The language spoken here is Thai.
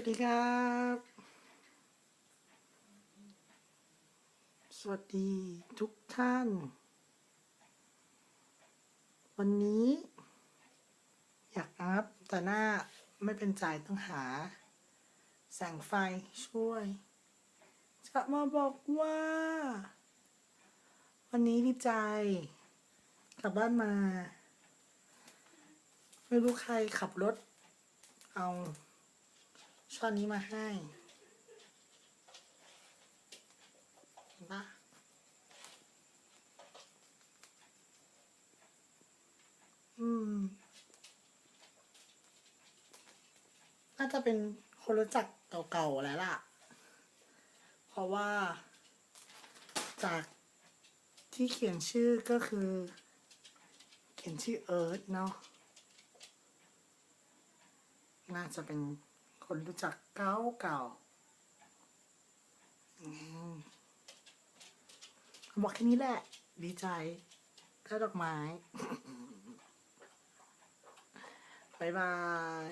วัสดีครับ สวัสดีทุกท่าน วันนี้ อยากอัพแต่หน้าไม่เป็นใจต้องหา แสงไฟช่วย จะมาบอกว่า วันนี้ดีใจ กลับบ้านมา ไม่รู้ใครขับรถ เอา ช้อนนี้มาให้ปะอืม น่าจะเป็นคนรู้จักเก่าๆแล้วล่ะ เพราะว่า จากที่เขียนชื่อก็คือ เขียนชื่อเอิร์ธเนาะ น่าจะเป็น คนรู้จักเก่าเก่าๆอืมบอกแค่นี้แหละ ดีใจได้ดอกไม้บายบาย